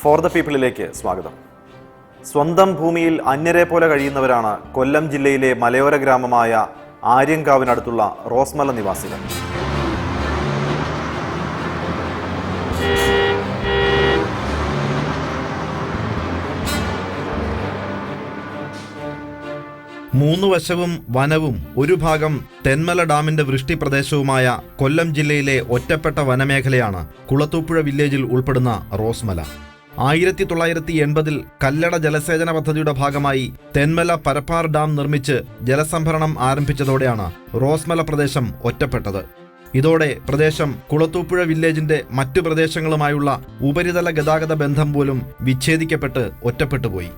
For the പീപ്പിളിലേക്ക് സ്വാഗതം. സ്വന്തം ഭൂമിയിൽ അന്യരെ പോലെ കഴിയുന്നവരാണ് കൊല്ലം ജില്ലയിലെ മലയോര ഗ്രാമമായ ആര്യങ്കാവിനടുത്തുള്ള റോസ്മല നിവാസികൾ. മൂന്ന് വശവും വനവും ഒരു ഭാഗം തെന്മല ഡാമിന്റെ വൃഷ്ടി പ്രദേശവുമായ കൊല്ലം ജില്ലയിലെ ഒറ്റപ്പെട്ട വനമേഖലയാണ് കുളത്തൂപ്പുഴ വില്ലേജിൽ ഉൾപ്പെടുന്ന റോസ്മല. ആയിരത്തി തൊള്ളായിരത്തി എൺപതിൽ കല്ലട ജലസേചന പദ്ധതിയുടെ ഭാഗമായി തെന്മല പരപ്പാർ ഡാം നിർമ്മിച്ച് ജലസംഭരണം ആരംഭിച്ചതോടെയാണ് റോസ്മല പ്രദേശം ഒറ്റപ്പെട്ടത്. ഇതോടെ പ്രദേശം കുളത്തൂപ്പുഴ വില്ലേജിന്റെ മറ്റു പ്രദേശങ്ങളുമായുള്ള ഉപരിതല ഗതാഗത ബന്ധം പോലും വിച്ഛേദിക്കപ്പെട്ട് ഒറ്റപ്പെട്ടുപോയി.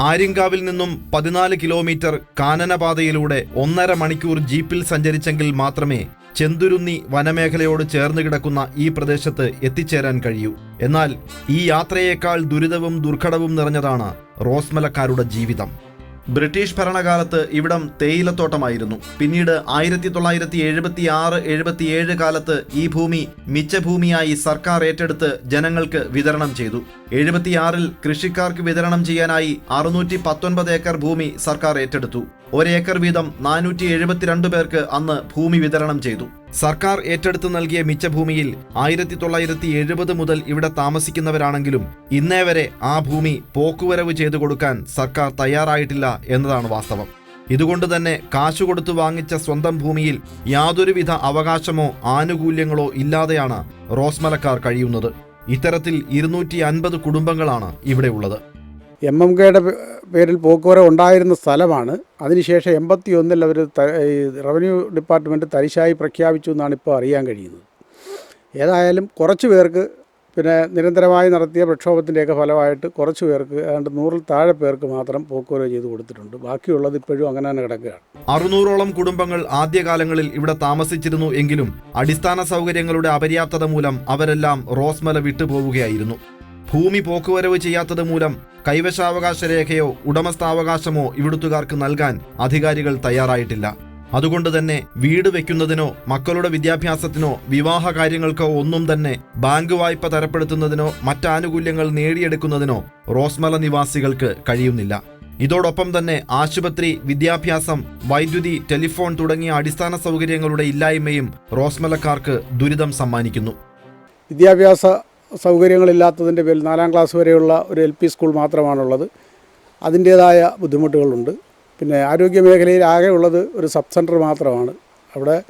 ആര്യങ്കാവിൽ നിന്നും പതിനാല് കിലോമീറ്റർ കാനനപാതയിലൂടെ ഒന്നര മണിക്കൂർ ജീപ്പിൽ സഞ്ചരിച്ചെങ്കിൽ മാത്രമേ ചെന്തുരുന്നി വനമേഖലയോട് ചേർന്ന് കിടക്കുന്ന ഈ പ്രദേശത്ത് എത്തിച്ചേരാൻ കഴിയൂ. എന്നാൽ ഈ യാത്രയേക്കാൾ ദുരിതവും ദുർഘടവും നിറഞ്ഞതാണ് റോസ്മലക്കാരുടെ ജീവിതം. ബ്രിട്ടീഷ് ഭരണകാലത്ത് ഇവിടം തേയിലത്തോട്ടമായിരുന്നു. പിന്നീട് ആയിരത്തി തൊള്ളായിരത്തി എഴുപത്തി ആറ് എഴുപത്തിയേഴ് കാലത്ത് ഈ ഭൂമി മിച്ചഭൂമിയായി സർക്കാർ ഏറ്റെടുത്ത് ജനങ്ങൾക്ക് വിതരണം ചെയ്തു. എഴുപത്തിയാറിൽ കൃഷിക്കാർക്ക് വിതരണം ചെയ്യാനായി അറുന്നൂറ്റി ഏക്കർ ഭൂമി സർക്കാർ ഏറ്റെടുത്തു. ഒരേക്കർ വീതം നാനൂറ്റി എഴുപത്തിരണ്ട് പേർക്ക് അന്ന് ഭൂമി വിതരണം ചെയ്തു. സർക്കാർ ഏറ്റെടുത്ത് നൽകിയ മിച്ചഭൂമിയിൽ ആയിരത്തി തൊള്ളായിരത്തി എഴുപത് മുതൽ ഇവിടെ താമസിക്കുന്നവരാണെങ്കിലും ഇന്നേ വരെ ആ ഭൂമി പോക്കുവരവ് ചെയ്തു കൊടുക്കാൻ സർക്കാർ തയ്യാറായിട്ടില്ല എന്നതാണ് വാസ്തവം. ഇതുകൊണ്ട് തന്നെ കാശു കൊടുത്തു വാങ്ങിച്ച സ്വന്തം ഭൂമിയിൽ യാതൊരുവിധ അവകാശമോ ആനുകൂല്യങ്ങളോ ഇല്ലാതെയാണ് റോസ്മലക്കാർ കഴിയുന്നത്. ഇത്തരത്തിൽ ഇരുന്നൂറ്റി അൻപത് കുടുംബങ്ങളാണ് ഇവിടെ ഉള്ളത്. എം എം കെയുടെ പേരിൽ പോക്കുവരവ് ഉണ്ടായിരുന്ന സ്ഥലമാണ്. അതിനുശേഷം എൺപത്തി ഒന്നിൽ അവർ റവന്യൂ ഡിപ്പാർട്ട്മെന്റ് തരിശായി പ്രഖ്യാപിച്ചു എന്നാണ് ഇപ്പോൾ അറിയാൻ കഴിയുന്നത്. ഏതായാലും കുറച്ച് പേർക്ക് പിന്നെ നിരന്തരമായി നടത്തിയ പ്രക്ഷോഭത്തിന്റെയൊക്കെ ഫലമായിട്ട് കുറച്ച് പേർക്ക് ഏതാണ്ട് നൂറിൽ താഴെ പേർക്ക് മാത്രം പോക്കുവരവ് ചെയ്തു കൊടുത്തിട്ടുണ്ട്. ബാക്കിയുള്ളത് ഇപ്പോഴും അങ്ങനെ തന്നെ കിടക്കുകയാണ്. അറുന്നൂറോളം കുടുംബങ്ങൾ ആദ്യകാലങ്ങളിൽ ഇവിടെ താമസിച്ചിരുന്നു എങ്കിലും അടിസ്ഥാന സൗകര്യങ്ങളുടെ അപര്യാപ്തത മൂലം അവരെല്ലാം റോസ്മല വിട്ടുപോവുകയായിരുന്നു. ഭൂമി പോക്കുവരവ് ചെയ്യാത്തത് മൂലം കൈവശാവകാശ രേഖയോ ഉടമസ്ഥാവകാശമോ ഇവിടുത്തുകാർക്ക് നൽകാൻ അധികാരികൾ തയ്യാറായിട്ടില്ല. അതുകൊണ്ട് തന്നെ വീട് വെക്കുന്നതിനോ മക്കളുടെ വിദ്യാഭ്യാസത്തിനോ വിവാഹ കാര്യങ്ങൾക്കോ ഒന്നും തന്നെ ബാങ്ക് വായ്പ തരപ്പെടുത്തുന്നതിനോ മറ്റാനുകൂല്യങ്ങൾ നേടിയെടുക്കുന്നതിനോ റോസ്മല നിവാസികൾക്ക് കഴിയുന്നില്ല. ഇതോടൊപ്പം തന്നെ ആശുപത്രി വിദ്യാഭ്യാസം വൈദ്യുതി ടെലിഫോൺ തുടങ്ങിയ അടിസ്ഥാന സൗകര്യങ്ങളുടെ ഇല്ലായ്മയും റോസ്മലക്കാർക്ക് ദുരിതം സമ്മാനിക്കുന്നു. വിദ്യാഭ്യാസ സൗകര്യങ്ങളില്ലാത്തതിന്റെ പേരിൽ നാലാം ക്ലാസ് വരെയുള്ള ഒരു എൽ പി സ്കൂൾ മാത്രമാണുള്ളത്. അതിന്റേതായ ബുദ്ധിമുട്ടുകളുണ്ട്. പിന്നെ ആരോഗ്യ മേഖലയിൽ ആകെ ഉള്ളത് ഒരു സബ് സെന്റർ മാത്രമാണ്. അവിടെ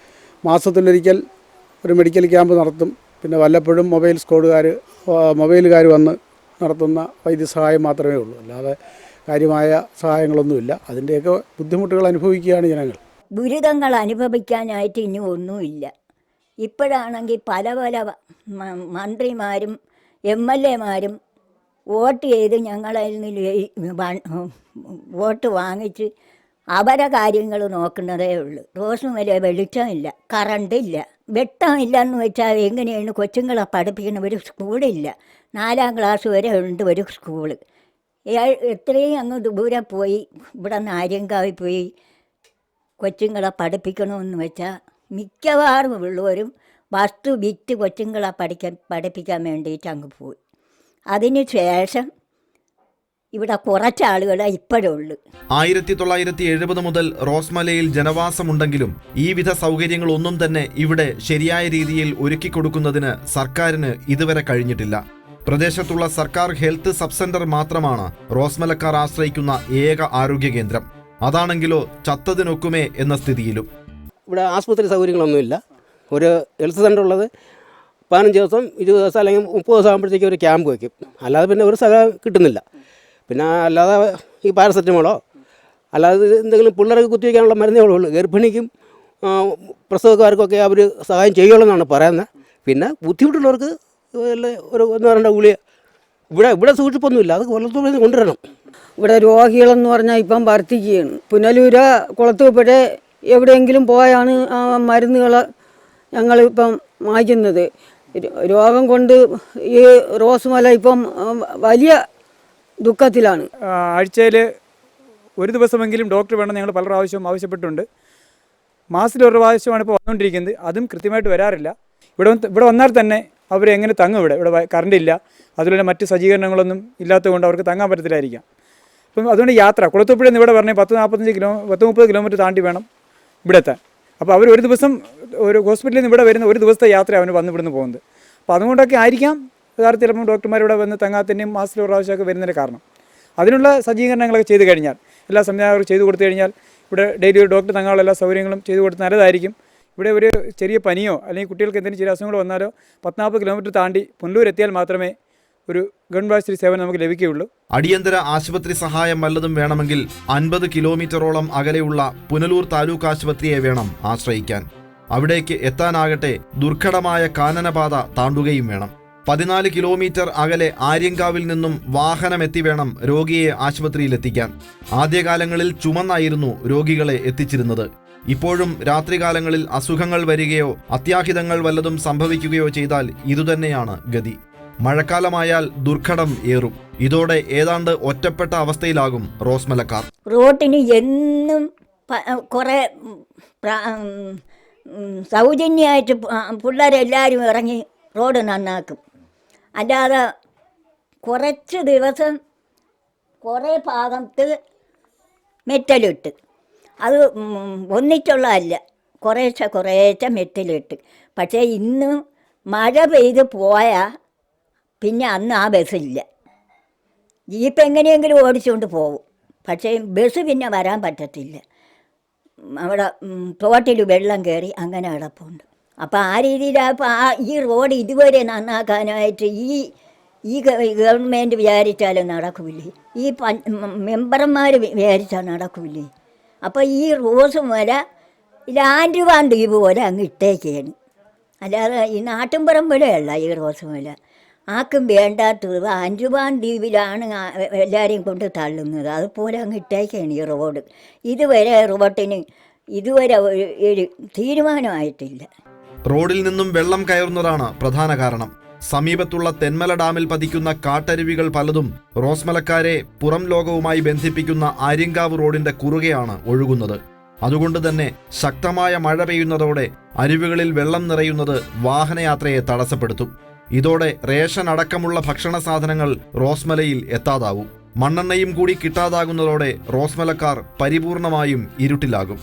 മാസത്തിലൊരിക്കൽ ഒരു മെഡിക്കൽ ക്യാമ്പ് നടത്തും. പിന്നെ വല്ലപ്പോഴും മൊബൈൽ സ്കോഡുകാർ മൊബൈലുകാർ വന്ന് നടത്തുന്ന വൈദ്യസഹായം മാത്രമേ ഉള്ളൂ. അല്ലാതെ കാര്യമായ സഹായങ്ങളൊന്നുമില്ല. അതിന്റെയൊക്കെ ബുദ്ധിമുട്ടുകൾ അനുഭവിക്കുകയാണ് ജനങ്ങൾ. ദുരിതങ്ങൾ അനുഭവിക്കാനായിട്ട് ഇനി ഒന്നുമില്ല. ഇപ്പോഴാണെങ്കിൽ പല പല മന്ത്രിമാരും എം എൽ എമാരും വോട്ട് ചെയ്ത് ഞങ്ങളിൽ നിന്ന് വോട്ട് വാങ്ങിച്ച് അവരെ കാര്യങ്ങൾ നോക്കുന്നതേ ഉള്ളൂ. റോസും വലിയ വെളിച്ചമില്ല കറണ്ടില്ല വെട്ടമില്ല എന്ന് വെച്ചാൽ എങ്ങനെയാണ് കൊച്ചുങ്ങളെ പഠിപ്പിക്കുന്ന ഒരു സ്കൂളില്ല. നാലാം ക്ലാസ് വരെ ഉണ്ട് ഒരു സ്കൂൾ. എത്രയും അങ്ങ് ദൂരെ പോയി ഇവിടെ നാര്യങ്കാവിൽ പോയി കൊച്ചുങ്ങളെ പഠിപ്പിക്കണമെന്ന് വെച്ചാൽ മിക്കവാറും ഉള്ളവരും വസ്തു വിറ്റ് കൊച്ചുങ്ങളെ പഠിക്കാൻ പഠിപ്പിക്കാൻ വേണ്ടിയിട്ട് അങ്ങ് പോയി. അതിന് ശേഷം ഇവിടെ കുറച്ച് ആളുകളെ ഇപ്പോഴുള്ളൂ ആയിരത്തി തൊള്ളായിരത്തി എഴുപത് മുതൽ റോസ്മലയിൽ ജനവാസമുണ്ടെങ്കിലും ഈ വിധ സൗകര്യങ്ങൾ ഒന്നും തന്നെ ഇവിടെ ശരിയായ രീതിയിൽ ഒരുക്കി കൊടുക്കുന്നതിന് സർക്കാരിന് ഇതുവരെ കഴിഞ്ഞിട്ടില്ല. പ്രദേശത്തുള്ള സർക്കാർ ഹെൽത്ത് സബ് സെന്റർ മാത്രമാണ് റോസ്മലക്കാർ ആശ്രയിക്കുന്ന ഏക ആരോഗ്യ കേന്ദ്രം. അതാണെങ്കിലോ ചത്തതിനൊക്കുമേ എന്ന സ്ഥിതിയിലും. ഇവിടെ ആശുപത്രി സൗകര്യങ്ങളൊന്നുമില്ല. ഒരു ഹെൽത്ത് സെന്റർ ഉള്ളത് പതിനഞ്ച് ദിവസം ഇരുപത് ദിവസം അല്ലെങ്കിൽ മുപ്പത് ദിവസം ആകുമ്പോഴത്തേക്കും ഒരു ക്യാമ്പ് വയ്ക്കും. അല്ലാതെ പിന്നെ ഒരു സഹായം കിട്ടുന്നില്ല. പിന്നെ അല്ലാതെ ഈ പാരസെറ്റമോളോ അല്ലാതെ എന്തെങ്കിലും പിള്ളേർക്ക് കുത്തിവെക്കാനുള്ള മരുന്നേ ഉള്ളൂ. ഗർഭിണിക്കും പ്രസവക്കാർക്കൊക്കെ അവർ സഹായം ചെയ്യുള്ളൂ എന്നാണ് പറയുന്നത്. പിന്നെ ബുദ്ധിമുട്ടുള്ളവർക്ക് ഒരു ഒന്ന് പറയേണ്ട ഗുളിക ഇവിടെ ഇവിടെ സൂക്ഷിപ്പൊന്നുമില്ല. അത് കൊല്ലത്തോടെ കൊണ്ടുവരണം. ഇവിടെ രോഗികളെന്ന് പറഞ്ഞാൽ ഇപ്പം വർദ്ധിക്കുകയാണ് പുനലൂര കുളത്തൂപ്പുഴ എവിടെയെങ്കിലും പോയാണ് ആ മരുന്നുകൾ ഞങ്ങളിപ്പം വാങ്ങിക്കുന്നത്. രോഗം കൊണ്ട് ഈ റോസ്മല ഇപ്പം വലിയ ദുഃഖത്തിലാണ്. ആഴ്ചയിൽ ഒരു ദിവസമെങ്കിലും ഡോക്ടർ വേണം ഞങ്ങൾ പല പ്രാവശ്യവും ആവശ്യപ്പെട്ടിട്ടുണ്ട്. മാസത്തിൽ ഒരു പ്രാവശ്യമാണ് ഇപ്പോൾ വന്നുകൊണ്ടിരിക്കുന്നത് അതും കൃത്യമായിട്ട് വരാറില്ല. ഇവിടെ ഇവിടെ വന്നാൽ തന്നെ അവർ എങ്ങനെ തങ്ങും ഇവിടെ? ഇവിടെ കറണ്ട് ഇല്ല. അതുപോലെ മറ്റ് സജ്ജീകരണങ്ങളൊന്നും ഇല്ലാത്തതുകൊണ്ട് അവർക്ക് തങ്ങാൻ പറ്റത്തില്ലായിരിക്കാം. അപ്പം അതുകൊണ്ട് യാത്ര കുളത്തൂപ്പുഴ നിന്ന് ഇവിടെ പറഞ്ഞാൽ പത്ത് നാൽപ്പത്തഞ്ച് കിലോ പത്ത് മുപ്പത് കിലോമീറ്റർ താണ്ടി വേണം. ഇവിടെ അപ്പോൾ അവർ ഒരു ദിവസം ഒരു ഹോസ്പിറ്റലിൽ നിന്ന് ഇവിടെ വരുന്ന ഒരു ദിവസത്തെ യാത്ര അവന് വന്ന് ഇവിടുന്ന് പോകുന്നത്. അപ്പോൾ അതുകൊണ്ടൊക്കെ ആയിരിക്കാം യഥാർത്ഥത്തിൽ ചിലപ്പം ഡോക്ടർമാർ ഇവിടെ വന്ന് തങ്ങാത്തന്നെയും മാസത്തിൽ പ്രാവശ്യമൊക്കെ വരുന്നതിന് കാരണം. അതിനുള്ള സജ്ജീകരണങ്ങളൊക്കെ ചെയ്ത് കഴിഞ്ഞാൽ എല്ലാ സംവിധാനങ്ങളും ചെയ്തു കൊടുത്തു കഴിഞ്ഞാൽ ഇവിടെ ഡെയിലി ഒരു ഡോക്ടർ തങ്ങാനുള്ള എല്ലാ സൗകര്യങ്ങളും ചെയ്തു കൊടുത്ത് നല്ലതായിരിക്കും. ഇവിടെ ഒരു ചെറിയ പനിയോ അല്ലെങ്കിൽ കുട്ടികൾക്ക് എന്തെങ്കിലും ചെറിയ അസുഖങ്ങൾ വന്നാലോ പത്നാൽപ്പത് കിലോമീറ്റർ താണ്ടി പുനലൂരെത്തിയാൽ മാത്രമേ ഒരു ആശുപത്രി സേവനം നമുക്ക് ലഭിക്കുകയുള്ളൂ. അടിയന്തര ആശുപത്രി സഹായം വല്ലതും വേണമെങ്കിൽ അൻപത് കിലോമീറ്ററോളം അകലെയുള്ള പുനലൂർ താലൂക്ക് ആശുപത്രിയെ വേണം ആശ്രയിക്കാൻ. അവിടേക്ക് എത്താനാകട്ടെ ദുർഘടമായ കാനനപാത താണ്ടുകയും വേണം. പതിനാല് കിലോമീറ്റർ അകലെ ആര്യങ്കാവിൽ നിന്നും വാഹനമെത്തി വേണം രോഗിയെ ആശുപത്രിയിലെത്തിക്കാൻ. ആദ്യകാലങ്ങളിൽ ചുമന്നായിരുന്നു രോഗികളെ എത്തിച്ചിരുന്നത്. ഇപ്പോഴും രാത്രികാലങ്ങളിൽ അസുഖങ്ങൾ വരികയോ അത്യാഹിതങ്ങൾ വല്ലതും സംഭവിക്കുകയോ ചെയ്താൽ ഇതുതന്നെയാണ് ഗതി. മഴക്കാലമായാൽ ദുർഘടം ഏറും. ഇതോടെ ഏതാണ്ട് ഒറ്റപ്പെട്ട അവസ്ഥയിലാകും റോസ്മലക്കാർ. റോട്ടിന് എന്നും കുറെ സൗജന്യമായിട്ട് പിള്ളേരെല്ലാവരും ഇറങ്ങി റോഡ് നന്നാക്കും. അല്ലാതെ കുറച്ച് ദിവസം കുറേ ഭാഗത്ത് മെറ്റലിട്ട്. അത് ഒന്നിച്ചുള്ളതല്ല കുറേശ്ശെ കുറേശ്ശെ മെറ്റലിട്ട്. പക്ഷേ ഇന്ന് മഴ പെയ്ത് പോയാൽ പിന്നെ അന്ന് ആ ബസ്സില്ല. ജീപ്പ് എങ്ങനെയെങ്കിലും ഓടിച്ചുകൊണ്ട് പോകും പക്ഷേ ബസ് പിന്നെ വരാൻ പറ്റത്തില്ല. അവിടെ തോട്ടിൽ വെള്ളം കയറി അങ്ങനെ കിടപ്പുണ്ട്. അപ്പോൾ ആ രീതിയിലപ്പോൾ ആ ഈ റോഡ് ഇതുവരെ നന്നാക്കാനായിട്ട് ഈ ഈ ഗവൺമെന്റ് വിചാരിച്ചാലും നടക്കില്ലേ? ഈ പ മെമ്പർമാർ വിചാരിച്ചാൽ നടക്കില്ലേ? അപ്പോൾ ഈ റോസ് മുല ലാൻഡ്വാൻ ദ്വീപ് പോലെ അങ്ങ് ഇട്ടേക്കാണ്. അല്ലാതെ ഈ നാട്ടിൻപുറം പോലെയല്ല ഈ റോസ് മുല ആർക്കും വേണ്ടാത്ത അഞ്ചുപാൻ ദ്വീപിലാണ് എല്ലാവരെയും കൊണ്ട് തള്ളുന്നത്. അതുപോലെ അങ്ങ് ഇട്ടേക്കാണ് ഈ റോഡ്. ഇതുവരെ റോട്ടിന് ഇതുവരെ ഒരു തീരുമാനമായിട്ടില്ല. റോഡിൽ നിന്നും വെള്ളം കയറുന്നതാണ് പ്രധാന കാരണം. സമീപത്തുള്ള തെന്മല ഡാമിൽ പതിക്കുന്ന കാട്ടരുവികൾ പലതും റോസ്മലക്കാരെ പുറം ലോകവുമായി ബന്ധിപ്പിക്കുന്ന ആര്യങ്കാവ് റോഡിന്റെ കുറുകെയാണ് ഒഴുകുന്നത്. അതുകൊണ്ട് തന്നെ ശക്തമായ മഴ പെയ്യുന്നതോടെ അരുവികളിൽ വെള്ളം നിറയുന്നത് വാഹനയാത്രയെ തടസ്സപ്പെടുത്തും. ഇതോടെ റേഷൻ അടക്കമുള്ള ഭക്ഷണ സാധനങ്ങൾ റോസ്മലയിൽ എത്താതാവും. മണ്ണെണ്ണയും കൂടി കിട്ടാതാകുന്നതോടെ റോസ്മലക്കാർ പരിപൂർണമായും ഇരുട്ടിലാകും.